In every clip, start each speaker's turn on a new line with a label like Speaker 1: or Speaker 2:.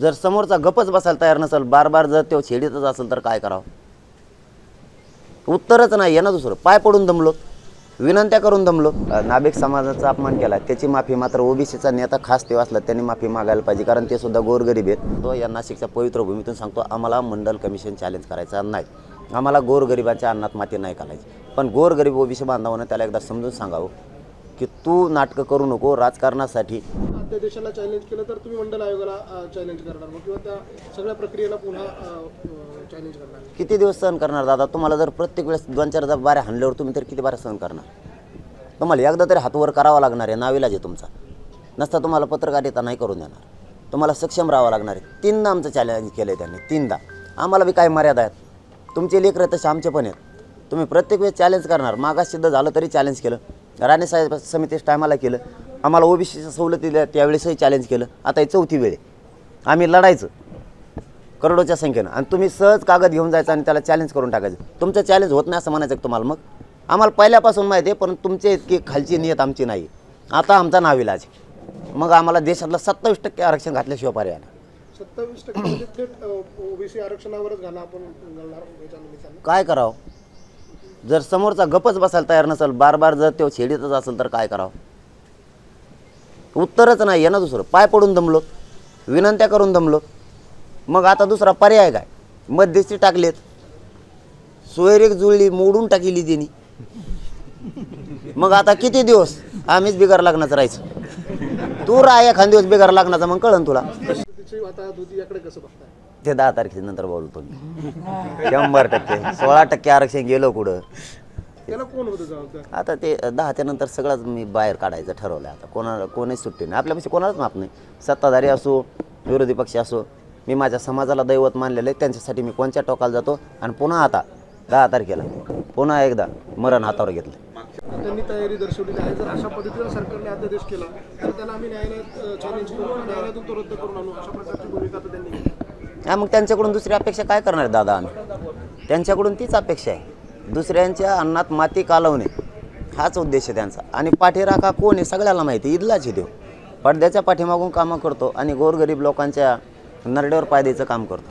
Speaker 1: जर समोरचा गपच बसायला तयार नसेल बार बार जर तो छेडीतच असेल तर काय करावं? उत्तरच नाही आहे ना दुसरं. पाय पडून दमलो विनंत्या करून दमलो. नाभिक समाजाचा अपमान केला. त्याची माफी मात्र ओबीसीचा नेता खास तेव्हा असला त्यांनी माफी मागायला पाहिजे कारण ते सुद्धा गोरगरीब आहेत. तो या नाशिकच्या पवित्र भूमीतून सांगतो आम्हाला मंडल कमिशन चॅलेंज करायचा नाही. आम्हाला गोरगरिबाच्या अन्नात माती नाही घालायची. पण गोरगरीब ओबीसी बांधवानं त्याला एकदा समजून सांगावं. की तू नाटकं करू नको राजकारणासाठी.
Speaker 2: अध्यादेशाला चॅलेंज केलं तर तुम्ही मंडल आयोगाला चॅलेंज करणार मग किंवा त्या सगळ्या प्रक्रियेला पुन्हा चॅलेंज करणार.
Speaker 1: किती दिवस सहन करणार दादा? तुम्हाला जर प्रत्येक वेळेस दोन चार जर बाऱ्या हाणल्यावर तुम्ही तर किती बाऱ्या सहन करणार? तुम्हाला एकदा तरी हातवर करावा लागणार आहे नाविलाज आहे तुमचा. नसता तुम्हाला पत्रकारिता नाही करून देणार. तुम्हाला सक्षम राहावं लागणार आहे. तीनदा आमचं चॅलेंज केलं आहे त्यांनी तीनदा. आम्हाला बी काही मर्यादा आहेत? तुमचे लेकरं तसे आमचे पण आहेत. तुम्ही प्रत्येक वेळेस चॅलेंज करणार. मागास सिद्ध झालं तरी चॅलेंज केलं. राणेसाहेब समितीस टायमाला केलं. आम्हाला ओबीसीच्या सवलती दिल्या त्यावेळेसही चॅलेंज केलं. आता ही चौथी वेळ आहे. आम्ही लढायचं. करोडोच्या संख्येनं. आणि तुम्ही सहज कागद घेऊन जायचं आणि त्याला चॅलेंज करून टाकायचं. तुमचं चॅलेंज होत नाही असं म्हणायचं तुम्हाला मग? आम्हाला पहिल्यापासून माहिती आहे पण तुमचे इतकी खालची नियत आमची नाही. आता आमचा नाविलाज आहे. मग आम्हाला देशातलं सत्तावीस टक्के आरक्षण घातल्याशिवाय पर्याय नाही.
Speaker 2: सत्तावीस टक्के म्हणजे थेट ओबीसी आरक्षणावरच घाला आपण घालणार याच्या निमित्तानं
Speaker 1: काय करावं? जर समोरचा गपच बसायला तयार नसेल बार बार जर तो छेडीतच असेल तर काय करावं? उत्तरच नाही आहे ना दुसरं. पाय पडून दमलो विनंत्या करून दमलो. मग आता दुसरा पर्याय काय? मध्यस्थी टाकलेत. सोयरीक जुळली मोडून टाकली तिने. मग आता किती दिवस? आम्हीच बिगार लागण्याचं राहायचं. तू राह एखाद दिवस बिगार लागण्याचा मग कळन तुला. ते दहा तारखेनंतर बोलतो मी. शंभर टक्के. सोळा टक्के आरक्षण गेलं कुठं?
Speaker 2: त्याला कोण होतं जबाबदार?
Speaker 1: आता ते दहाच्या नंतर सगळंच मी बाहेर काढायचं ठरवलं आता. कोणा कोणीच सुट्टी नाही. आपल्यापाशी कोणालाच माफ नाही. सत्ताधारी असो विरोधी पक्ष असो मी माझ्या समाजाला दैवत मानलेलं आहे. त्यांच्यासाठी मी कोणत्या टोकाला जातो? आणि पुन्हा आता दहा तारखेला पुन्हा एकदा मरण हातावर घेतलं
Speaker 2: त्यांनी तयारी दर्शवलेली आहे. जर अशा पद्धतीनं सरकारने अध्यादेश केला तर त्याला आम्ही न्यायालयात चॅलेंज करू किंवा न्यायालयातून तो रद्द करून आणू. अशा प्रकारची भूमिका आता त्यांनी घेतली.
Speaker 1: हा मग त्यांच्याकडून दुसरी अपेक्षा काय करणार दादा आम्ही? त्यांच्याकडून तीच अपेक्षा आहे. दुसऱ्यांच्या अन्नात माती कालवणे हाच उद्देश आहे त्यांचा. आणि पाठीराखा कोण आहे सगळ्याला माहिती इदलाच देव पडद्याच्या पाठीमागून कामं करतो आणि गोरगरीब लोकांच्या नरड्यावर पाय द्यायचं काम करतो.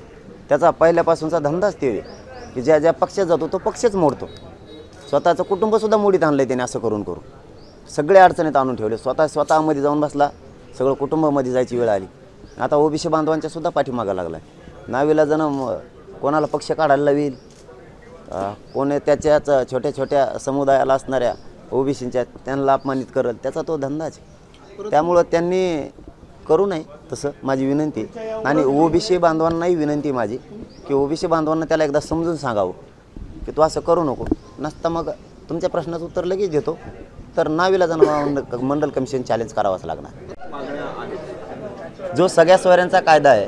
Speaker 1: त्याचा पहिल्यापासूनचा धंदाच ते आहे की ज्या ज्या पक्षात जातो तो पक्षच मोडतो. स्वतःचं कुटुंबसुद्धा मोडीत आणलं त्याने असं करून करून. सगळे अडचणीत आणून ठेवले. स्वतः स्वतःमध्ये जाऊन बसला सगळं कुटुंबामध्ये जायची वेळ आली. आता ओबीसी बांधवांच्या सुद्धा पाठीमागा लागला आहे नावीला जण कोणाला पक्ष काढायला लावील. अं, कोणी त्याच्याच छोट्या छोट्या समुदायाला असणाऱ्या ओबीसींच्या त्यांना अपमानित करेल त्याचा तो धंदाच त्यामुळं त्यांनी करू नये तसं माझी विनंती. आणि ओबीसी बांधवांनाही विनंती माझी की ओबीसी बांधवांना त्याला एकदा समजून सांगावं की तू असं करू नको. नसता मग तुमच्या प्रश्नाचं उत्तर लगेच देतो तर नावीला जाणं मंडल कमिशन चॅलेंज करावाच लागणार. जो सगळ्या सोयऱ्यांचा कायदा आहे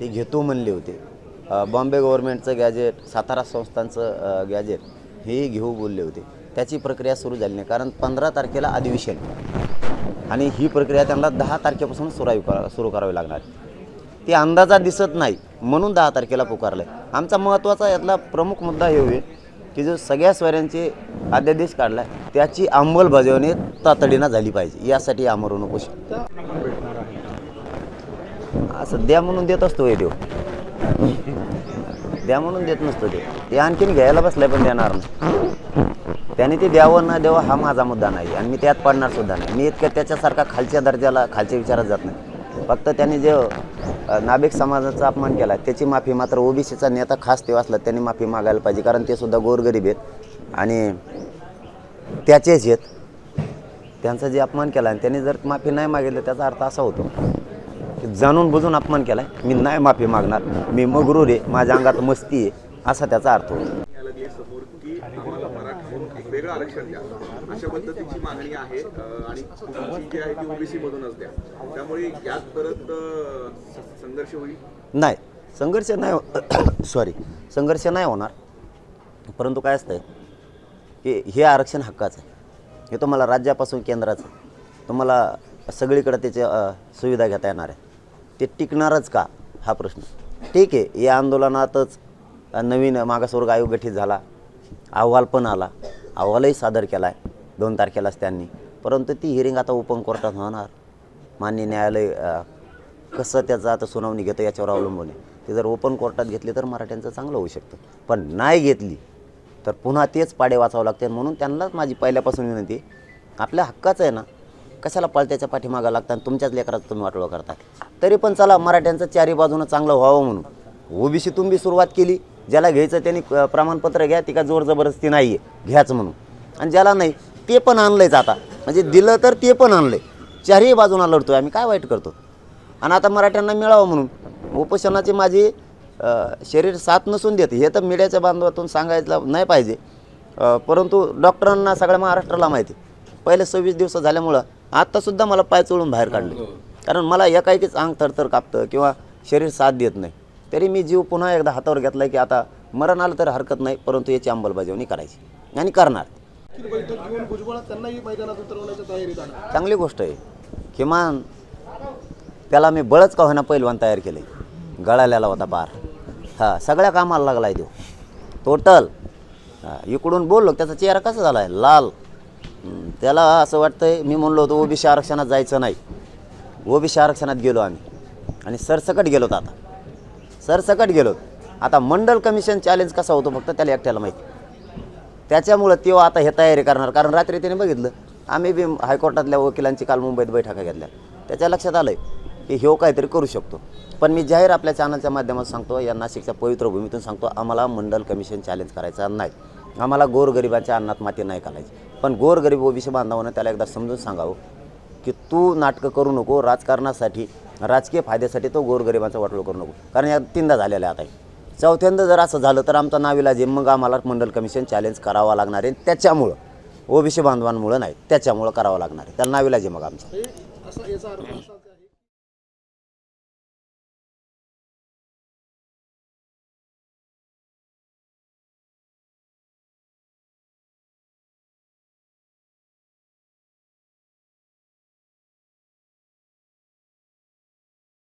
Speaker 1: ते घेतो म्हणले होते. बॉम्बे गव्हर्नमेंटचं गॅजेट सातारा संस्थांचं गॅजेट हे घेऊ बोलले होते. त्याची प्रक्रिया सुरू झाली नाही. कारण पंधरा तारखेला अधिवेशन. आणि ही प्रक्रिया त्यांना दहा तारखेपासून सुरावी करा सुरू करावी लागणार ती अंदाजा दिसत नाही. म्हणून दहा तारखेला पुकारलं आहे आमचा महत्त्वाचा यातला प्रमुख मुद्दा हे होईल की जो सगळ्या स्वऱ्यांचे अध्यादेश काढला आहे त्याची अंमलबजावणी तातडीनं झाली पाहिजे. यासाठी आमरण उपोषण असं द्या म्हणून देत असतो हे देव. द्या म्हणून देत नसतो ते ते आणखीन घ्यायला बसलाय पण देणार नाही. त्याने ते द्यावं ना द्यावं हा माझा मुद्दा नाही. आणि मी त्यात पडणार सुद्धा नाही. मी इतक्या त्याच्यासारखा खालच्या दर्जाला खालच्या विचारात जात नाही. फक्त त्याने जे नाभिक समाजाचा अपमान केला त्याची माफी मात्र ओबीसीचा नेता खास तेव्हा असला त्यांनी माफी मागायला पाहिजे. कारण ते सुद्धा गोरगरीब आहेत. आणि त्याचेच आहेत. त्यांचा जे अपमान केला आणि त्यांनी जर माफी नाही मागितलं त्याचा अर्थ असा होतो जाणून बुजून अपमान केलाय. मी नाही माफी मागणार. मी मगरूर आहे. माझ्या अंगात मस्ती आहे. असा त्याचा अर्थ होतो. नाही. संघर्ष नाही हो- सॉरी संघर्ष नाही होणार. परंतु काय असतं की हे आरक्षण हक्काचं आहे. हे तुम्हाला राज्यापासून केंद्राचं तुम्हाला सगळीकडे त्याची सुविधा घेता येणार आहे. ते टिकणारच का? हा प्रश्न. ठीक आहे या आंदोलनातच नवीन मागासवर्ग आयोग गठीत झाला. अहवाल पण आला. अहवालही सादर केला आहे दोन तारखेलाच त्यांनी. परंतु ती हिअरिंग आता ओपन कोर्टात होणार. मान्य न्यायालय कसं त्याचं आता सुनावणी घेतं याच्यावर अवलंबून आहे. ते जर ओपन कोर्टात घेतली तर मराठ्यांचं चांगलं होऊ शकतं. पण नाही घेतली तर पुन्हा तेच पाडे वाचावं लागते म्हणून त्यांनाच माझी पहिल्यापासून विनंती आपल्या हक्काचं आहे ना कशाला पळत्याच्या पाठीमागा लागतात आणि तुमच्याच लेकराचं तुम्ही वाटोळं करतात तरी पण चला मराठ्यांचं चारी बाजूनं चांगलं व्हावं म्हणून. ओबीसीतून बी सुरुवात केली ज्याला घ्यायचं त्यांनी प्रमाणपत्र घ्या ती का जोर जबरदस्ती नाही आहे घ्याच म्हणून. आणि ज्याला नाही ते पण आणलंयच आता म्हणजे दिलं तर ते पण आणलंय. चारही बाजूनं लढतोय आम्ही काय वाईट करतो? आणि आता मराठ्यांना मिळावं म्हणून. उपोषणाची माझी शरीर साथ नसून देते हे तर मीडियाच्या बांधवातून सांगायचं नाही पाहिजे. परंतु डॉक्टरांना सगळ्या महाराष्ट्राला माहिती. पहिले सव्वीस दिवस झाल्यामुळं आत्तासुद्धा मला पाय चोळून बाहेर काढले. कारण मला एकाएकीच अंग थरथर कापतं किंवा शरीर साथ देत नाही. तरी मी जीव पुन्हा एकदा हातावर घेतला की आता मरण आलं तर हरकत नाही परंतु याची अंमलबजावणी करायची. आणि करणार. चांगली गोष्ट आहे. किमान त्याला मी बळच का होईना पैलवान तयार केले गळालेला होता पार. हा सगळ्या कामाला लागला आहे तो. टोटल हा, इकडून बोललो त्याचा चेहरा कसा झाला आहे लाल. त्याला असं वाटतंय मी म्हणलो होतो ओबीसी आरक्षणात जायचं नाही. ओबीसी आरक्षणात गेलो आम्ही. आणि सरसकट गेलो आता. सरसकट गेलो आता मंडल कमिशन चॅलेंज कसा होतो फक्त त्याला एकट्याला माहिती. त्याच्यामुळं तो आता हे तयारी करणार कारण रात्री त्याने बघितलं आम्ही बी हायकोर्टातल्या वकिलांची काल मुंबईत बैठका घेतल्या. त्याच्या लक्षात आलं की ह्यो काहीतरी करू शकतो. पण मी जाहीर आपल्या चॅनलच्या माध्यमातून सांगतो या नाशिकच्या पवित्र भूमीतून सांगतो आम्हाला मंडल कमिशन चॅलेंज करायचा नाही. आम्हाला गोरगरिबाच्या अन्नात माती नाही घालायची. पण गोरगरीब ओबीसी बांधवानं त्याला एकदा समजून सांगावं की तू नाटकं करू नको राजकारणासाठी राजकीय फायद्यासाठी तो गोरगरिबांचा वाटलो करू नको. कारण या तीनदा झालेला आहे आता चौथ्यांदा जर असं झालं तर आमचा नाविलाज आहे मग आम्हाला मंडल कमिशन चॅलेंज करावा लागणार आहे. त्याच्यामुळं ओबीसी बांधवांमुळं नाही त्याच्यामुळं करावं लागणार आहे. त्याला नाविलाज आहे मग आमचा.